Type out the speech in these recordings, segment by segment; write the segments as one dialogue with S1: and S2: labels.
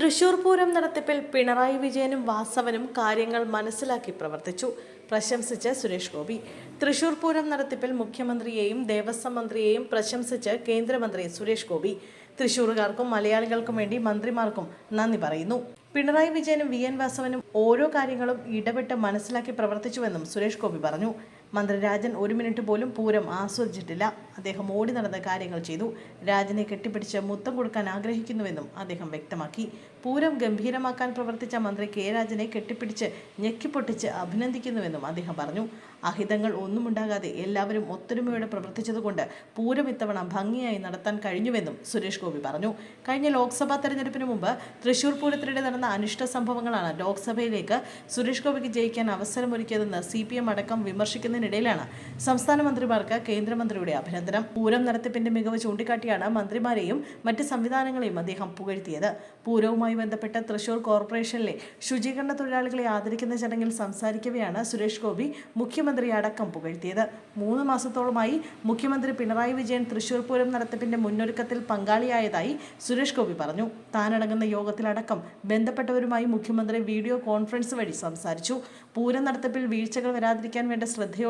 S1: തൃശൂർ പൂരം നടത്തിപ്പിൽ പിണറായി വിജയനും വാസവനും കാര്യങ്ങൾ മനസ്സിലാക്കി പ്രവർത്തിച്ചു. പ്രശംസിച്ച് സുരേഷ് ഗോപി. തൃശൂർ പൂരം നടത്തിപ്പിൽ മുഖ്യമന്ത്രിയെയും ദേവസ്വം മന്ത്രിയെയും പ്രശംസിച്ച് കേന്ദ്രമന്ത്രി സുരേഷ് ഗോപി. തൃശൂറുകാർക്കും മലയാളികൾക്കും വേണ്ടി മന്ത്രിമാർക്കും നന്ദി പറയുന്നു. പിണറായി വിജയനും വി എൻ വാസവനും ഓരോ കാര്യങ്ങളും ഇടപെട്ട് മനസ്സിലാക്കി പ്രവർത്തിച്ചുവെന്നും സുരേഷ് ഗോപി പറഞ്ഞു. മന്ത്രി രാജൻ ഒരു മിനിറ്റ് പോലും പൂരം ആസ്വദിച്ചിട്ടില്ല. അദ്ദേഹം ഓടി നടന്ന കാര്യങ്ങൾ ചെയ്തു. രാജനെ കെട്ടിപ്പിടിച്ച് മുത്തം കൊടുക്കാൻ ആഗ്രഹിക്കുന്നുവെന്നും അദ്ദേഹം വ്യക്തമാക്കി. പൂരം ഗംഭീരമാക്കാൻ പ്രവർത്തിച്ച മന്ത്രി കെ രാജനെ കെട്ടിപ്പിടിച്ച് ഞെക്കിപ്പൊട്ടിച്ച് അഭിനന്ദിക്കുന്നുവെന്നും അദ്ദേഹം പറഞ്ഞു. അഹിതങ്ങൾ ഒന്നുമുണ്ടാകാതെ എല്ലാവരും ഒത്തൊരുമയോടെ പ്രവർത്തിച്ചതുകൊണ്ട് പൂരം ഇത്തവണ ഭംഗിയായി നടത്താൻ കഴിഞ്ഞുവെന്നും സുരേഷ് ഗോപി പറഞ്ഞു. കഴിഞ്ഞ ലോക്സഭാ തെരഞ്ഞെടുപ്പിന് മുമ്പ് തൃശൂർ പൂരത്തിനിടെ നടന്ന അനിഷ്ട സംഭവങ്ങളാണ് ലോക്സഭയിലേക്ക് സുരേഷ് ഗോപിക്ക് ജയിക്കാൻ അവസരമൊരുക്കിയതെന്ന് സി പി എം അടക്കം വിമർശിക്കുന്നതിനിടയിലാണ് സംസ്ഥാന മന്ത്രിമാർക്ക് കേന്ദ്രമന്ത്രിയുടെ അഭിനന്ദനം. പൂരം നടത്തിപ്പിന്റെ മികവ് ചൂണ്ടിക്കാട്ടിയാണ് മന്ത്രിമാരെയും മറ്റ് സംവിധാനങ്ങളെയും അദ്ദേഹം പുകഴ്ത്തിയത്. പൂരവുമായി ബന്ധപ്പെട്ട് തൃശൂർ കോർപ്പറേഷനിലെ ശുചീകരണ തൊഴിലാളികളെ ആദരിക്കുന്ന ചടങ്ങിൽ സംസാരിക്കവെയാണ് സുരേഷ് ഗോപി മുഖ്യമന്ത്രിയെ അടക്കം പുകഴ്ത്തിയത്. മൂന്ന് മാസത്തോളമായി മുഖ്യമന്ത്രി പിണറായി വിജയൻ തൃശൂർ പൂരം നടത്തിപ്പിന്റെ മുന്നൊരുക്കത്തിൽ പങ്കാളിയായതായി സുരേഷ് ഗോപി പറഞ്ഞു. താനടങ്ങുന്ന യോഗത്തിലടക്കം ബന്ധപ്പെട്ടവരുമായി മുഖ്യമന്ത്രി വീഡിയോ കോൺഫറൻസ് വഴി സംസാരിച്ചു. പൂരം നടത്തിപ്പിൽ വീഴ്ചകൾ വരാതിരിക്കാൻ വേണ്ട ശ്രദ്ധയോടെ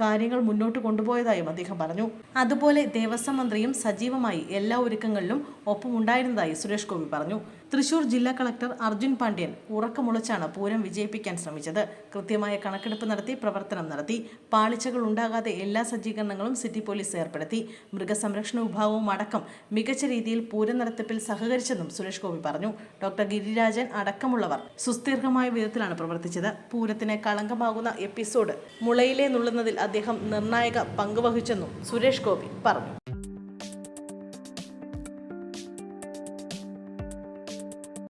S1: കാര്യങ്ങൾ മുന്നോട്ട് കൊണ്ടുപോയതായും അദ്ദേഹം പറഞ്ഞു. അതുപോലെ ദേവസ്വം മന്ത്രിയും സജീവമായി എല്ലാ ഒരുക്കങ്ങളിലും ഒപ്പമുണ്ടായിരുന്നതായി സുരേഷ് ഗോപി പറഞ്ഞു. തൃശൂർ ജില്ലാ കളക്ടർ അർജുൻ പാണ്ഡ്യൻ ഉറക്കമുളച്ചാണ് പൂരം വിജയിപ്പിക്കാൻ ശ്രമിച്ചത്. കൃത്യമായ കണക്കെടുപ്പ് നടത്തി പ്രവർത്തനം നടത്തി. പാളിച്ചകൾ ഉണ്ടാകാതെ എല്ലാ സജ്ജീകരണങ്ങളും സിറ്റി പോലീസ് ഏർപ്പെടുത്തി. മൃഗസംരക്ഷണ വിഭാഗവും അടക്കം മികച്ച രീതിയിൽ പൂരം നടത്തിപ്പിൽ സഹകരിച്ചെന്നും സുരേഷ് ഗോപി പറഞ്ഞു. ഡോക്ടർ ഗിരിരാജൻ അടക്കമുള്ളവർ സുസ്ഥിരമായ വിധത്തിലാണ് പ്രവർത്തിച്ചത്. പൂരത്തിന് കളങ്കമാകുന്ന എപ്പിസോഡ് മുളയിലെ നുള്ളുന്നതിൽ അദ്ദേഹം നിർണായക പങ്കുവഹിച്ചെന്നും സുരേഷ് ഗോപി പറഞ്ഞു.